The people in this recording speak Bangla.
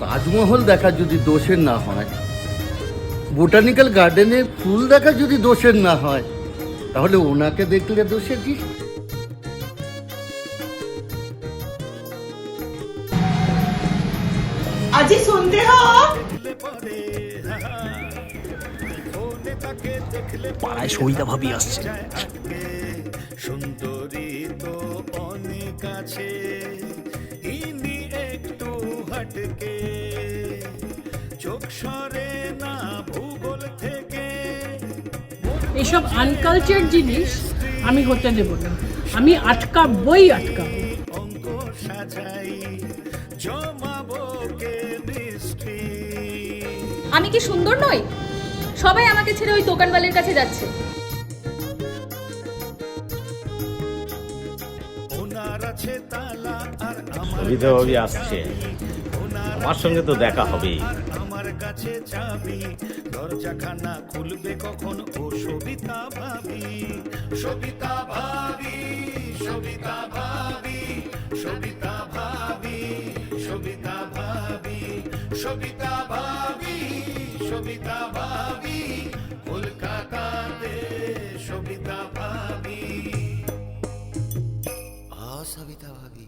তাজমহল দেখা যদি দোষের না হয় বোটানিক্যাল গার্ডেনে ফুল দেখা যদি দোষের না হয় তাহলে ওনাকে দেখলে দোষের কি আজি পাড়ায় সইতা ভাবি আসছে। সুন্দরী তো অনেক আছে। হটকে চোখ সরে না ভূগোল থেকে। এসব আনকালচার জিনিস আমি হতে দেব না। আমি আটকাবই আটকাবো। অঙ্ক সাজাই জমাবো কে মিষ্টি। আমি কি সুন্দর নই? সবাই আমাকে ছেড়ে ওই দোকানওয়ালের কাছে যাচ্ছে। ভাবি আসছে। আমার সঙ্গে তো দেখা হবে। আমার কাছে চাবি দরজাখানা খুলবে কখন? ও সবিতা ভাবি সবিতা ভাবি সবিতা ভাবি সবিতা ভাবি সবিতা ভাবি সবিতা ভাবি সবিতা ভাবি কলকাতাতে সবিতা ভাবি। আ সবিতা ভাবি।